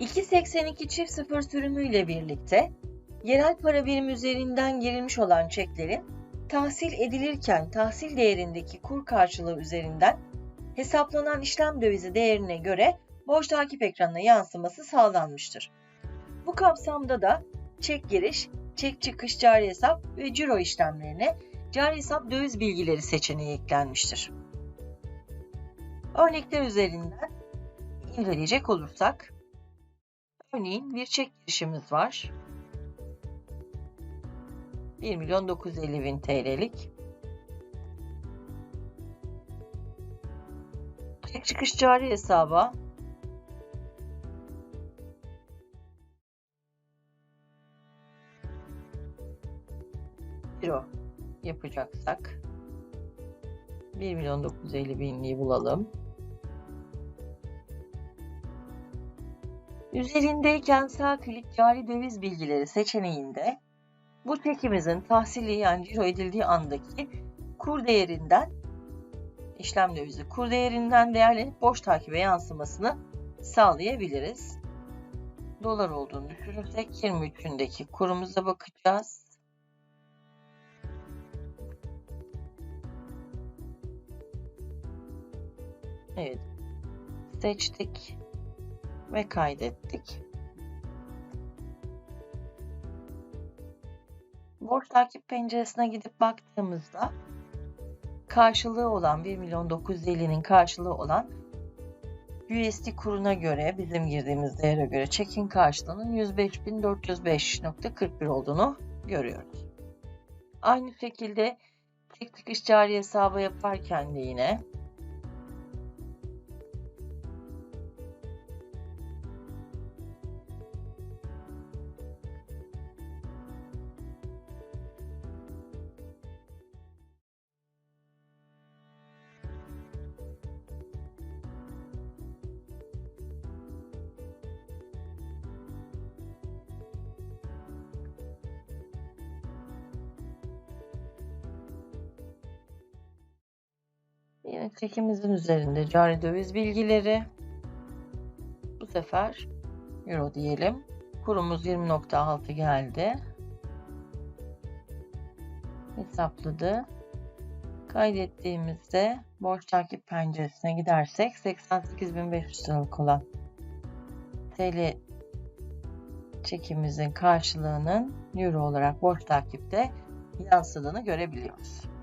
2.82 çift sıfır sürümüyle birlikte yerel para birimi üzerinden girilmiş olan çeklerin tahsil edilirken tahsil değerindeki kur karşılığı üzerinden hesaplanan işlem dövizi değerine göre borç takip ekranına yansıması sağlanmıştır. Bu kapsamda da çek giriş, çek çıkış cari hesap ve ciro işlemlerine cari hesap döviz bilgileri seçeneği eklenmiştir. Örnekler üzerinden inceleyecek olursak, örneğin bir çek girişimiz var. 1 milyon 950 bin TL'lik. Çek çıkış cari hesaba Ciro yapacaksak 1 milyon 950 binliği bulalım. Üzerindeyken sağ klik cari döviz bilgileri seçeneğinde bu çekimizin tahsili yani ciro edildiği andaki kur değerinden işlem dövizi kur değerinden değerlenip borç takibe yansımasını sağlayabiliriz. Dolar olduğunu düşünürsek 23'ündeki kurumuza bakacağız. Evet. Seçtik ve kaydettik. Borç takip penceresine gidip baktığımızda karşılığı olan 1 milyon 950'nin karşılığı olan USD kuruna göre bizim girdiğimiz değere göre çekin karşılığının 105.405.41 olduğunu görüyoruz. Aynı şekilde çek çıkış cari hesabı yaparken de Yine çekimizin üzerinde cari döviz bilgileri. Bu sefer euro diyelim. Kurumuz 20.6 geldi. Hesapladı. Kaydettiğimizde borç takip penceresine gidersek 88.500 liralık olan TL çekimimizin karşılığının euro olarak borç takipte yansıdığını görebiliyoruz.